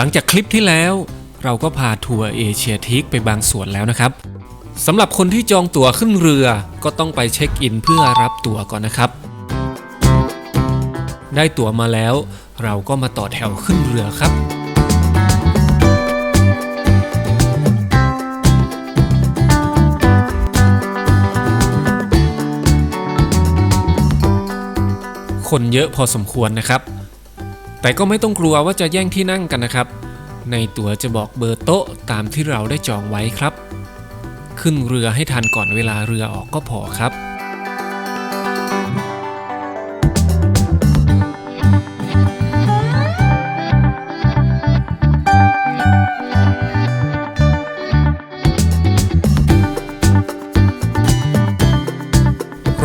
หลังจากคลิปที่แล้ว เราก็พาทัวร์เอเชียทิกไปบางส่วนแล้วนะครับสำหรับคนที่จองตั๋วขึ้นเรือก็ต้องไปเช็คอินเพื่อรับตั๋วก่อนนะครับ ได้ตั๋วมาแล้ว เราก็มาต่อแถวขึ้นเรือครับคนเยอะพอสมควรนะครับ แต่ก็ไม่ต้องกลัวว่าจะแย่งที่นั่งกันนะครับ ในตั๋วจะบอกเบอร์โต๊ะตามที่เราได้จองไว้ครับ ขึ้นเรือให้ทันก่อนเวลาเรือออกก็พอครับ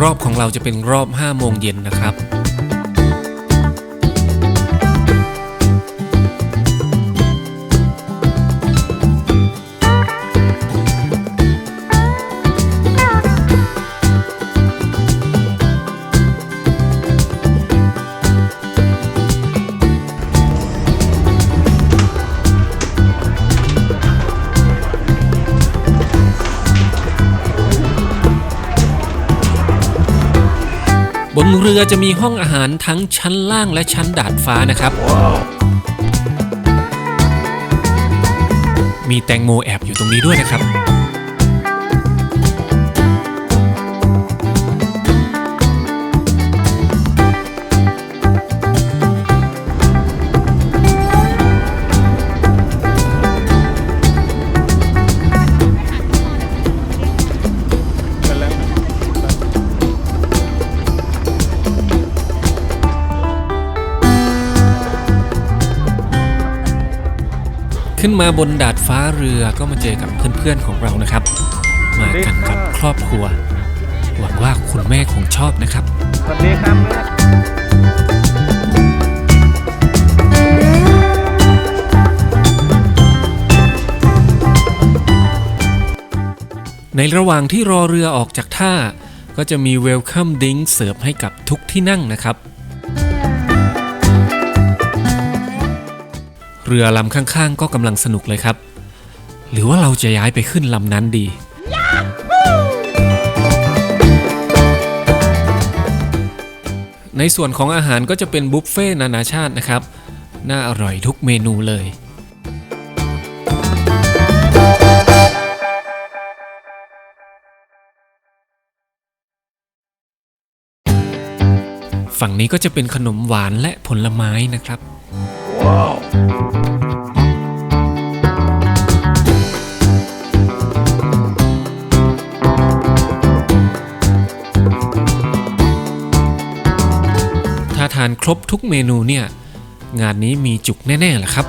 รอบของเราจะเป็นรอบ 5 โมงเย็นนะครับ บนเรือจะมีห้องอาหารทั้งชั้นล่างและชั้นดาดฟ้านะครับ มีแตงโมแอบอยู่ตรงนี้ด้วยนะครับ ขึ้นมาบนดาดฟ้าเรือก็มาเจอกับเพื่อนๆของเรานะครับ มากันกับครอบครัว หวังว่าคุณแม่คงชอบนะครับ สวัสดีครับในระหว่างที่รอเรือออกจากท่า ก็จะมีเวลคัมดิงเสิร์ฟให้กับทุกที่นั่งนะครับ เรือลำข้างๆ ก็กำลังสนุกเลยครับ หรือว่าเราจะย้ายไปขึ้นลำนั้นดี ในส่วนของอาหารก็จะเป็นบุฟเฟ่ต์นานาชาตินะครับ น่าอร่อยทุกเมนูเลย ฝั่งนี้ก็จะเป็นขนมหวานและผลไม้นะครับ ครบทุกเมนูเนี่ย งานนี้มีจุกแน่ๆแหละครับพ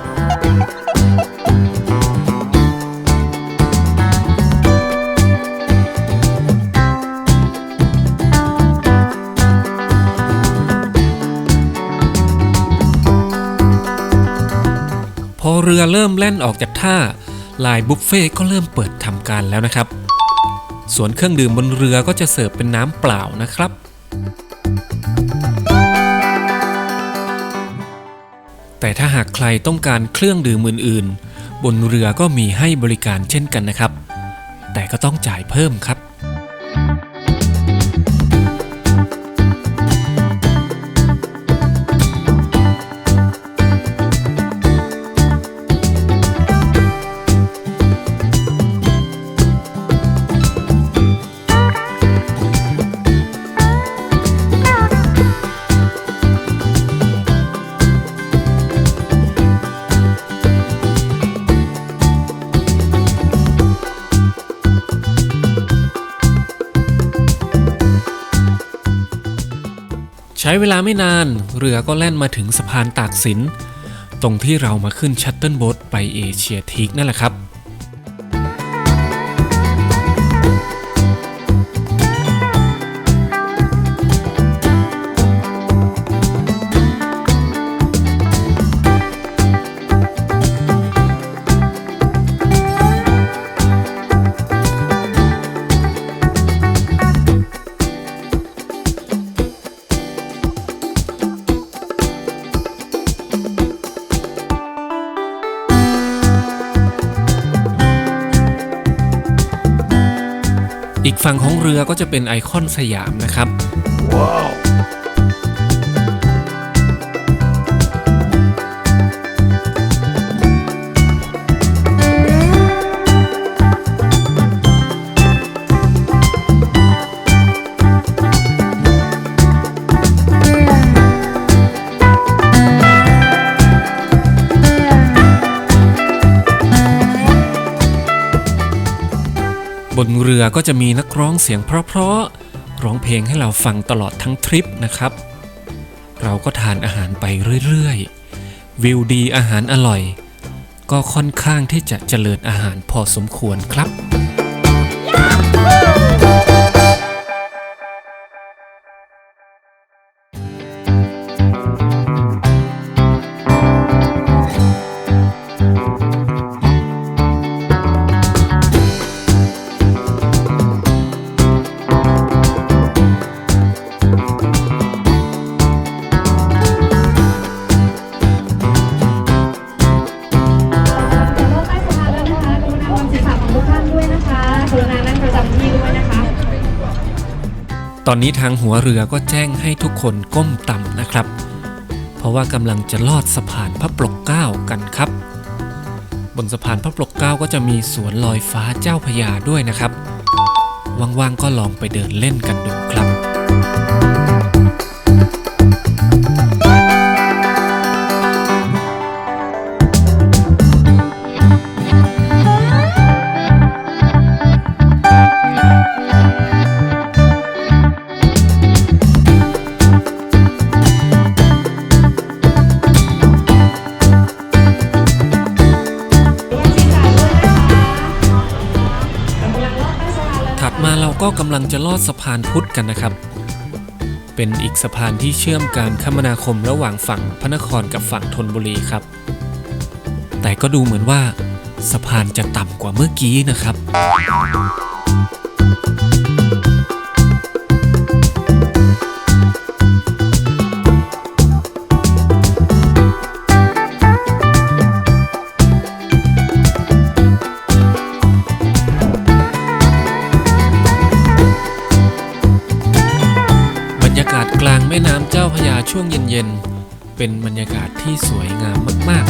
อเรือเริ่มแล่นออกจากท่าลายบุฟเฟ่ก็เริ่มเปิดทำการแล้วนะครับ ส่วนเครื่องดื่มบนเรือก็จะเสิร์ฟเป็นน้ำเปล่านะครับ ถ้าหากใครต้องการเครื่องดื่มอื่นๆ บนเรือก็มีให้บริการเช่นกันนะครับ แต่ก็ต้องจ่ายเพิ่มครับ ช้เวลาไม่นานเรือก็แล่นมาถึงสะพานตากสิน ตรงที่เรามาขึ้นชัตเติลโบ๊ทไปเอเชียทีกนั่นแหละครับ ฝั่งของเรือก็จะเป็นไอคอนสยามนะครับ บนเรือก็จะมีนักร้องเสียงเพราะๆร้องเพลงให้เราฟังตลอดทั้งทริปนะครับ เราก็ทานอาหารไปเรื่อยๆ วิวดีอาหารอร่อย ก็ค่อนข้างที่จะเจริญอาหารพอสมควรครับ ตอนนี้ทางหัวเรือก็แจ้งให้ทุกคนก้มต่ำนะครับ เพราะว่ากำลังจะลอดสะพานพระปลกเกล้ากันครับ บนสะพานพระปลกเกล้าก็จะมีสวนลอยฟ้าเจ้าพยาด้วยนะครับ ว่างๆก็ลองไปเดินเล่นกันดูครับ ก็กำลังจะลอดสะพานพุทธกันนะครับ เป็นอีกสะพานที่เชื่อมการคมนาคมระหว่างฝั่งพระนครกับฝั่งธนบุรีครับ แต่ก็ดูเหมือนว่าสะพานจะต่ำกว่าเมื่อกี้นะครับ เย็น เป็นบรรยากาศที่สวยงามมาก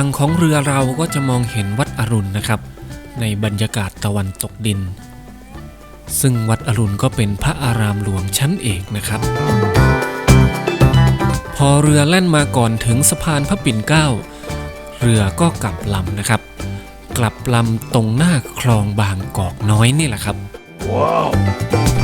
ฝั่งของเรือเราก็จะมองเห็นวัดอรุณนะครับ ในบรรยากาศตะวันตกดิน ซึ่งวัดอรุณก็เป็นพระอารามหลวงชั้นเอกนะครับ พอเรือแล่นมาก่อนถึงสะพานพระปิ่นเกล้าเรือก็กลับลำนะครับ กลับลำตรงหน้าคลองบางกอกน้อยนี่แหละครับเรา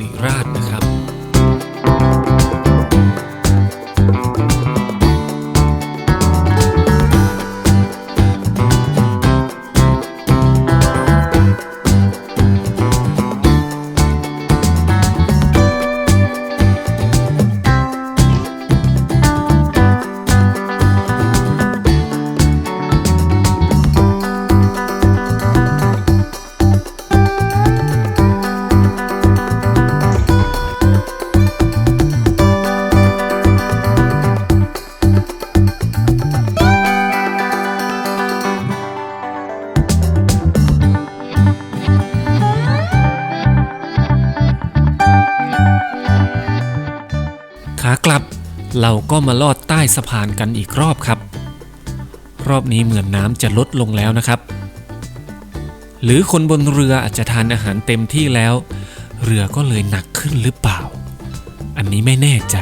รงพ เราก็มาลอดใต้สะพานกันอีกรอบครับ รอบนี้เหมือนน้ำจะลดลงแล้วนะครับ หรือคนบนเรืออาจจะทานอาหารเต็มที่แล้ว เรือก็เลยหนักขึ้นหรือเปล่า อันนี้ไม่แน่ใจ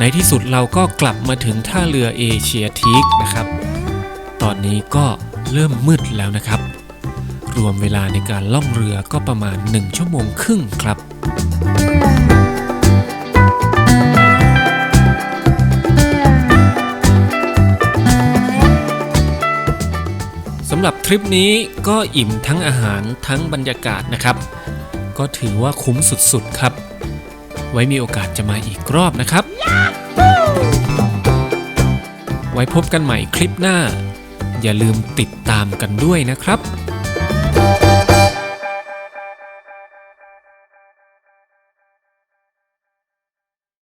ในที่สุดเราก็กลับมาถึงท่าเรือเอเชียทีกนะครับ ตอนนี้ก็เริ่มมืดแล้วนะครับ รวมเวลาในการล่องเรือก็ประมาณ 1 ชั่วโมงครึ่งครับสำหรับทริปนี้ก็อิ่มทั้งอาหารทั้งบรรยากาศนะครับ ก็ถือว่าคุ้มสุดๆครับ ไว้มีโอกาสจะมาอีกรอบนะครับ ไว้พบกันใหม่คลิปหน้า อย่าลืมติดตามกันด้วยนะครับ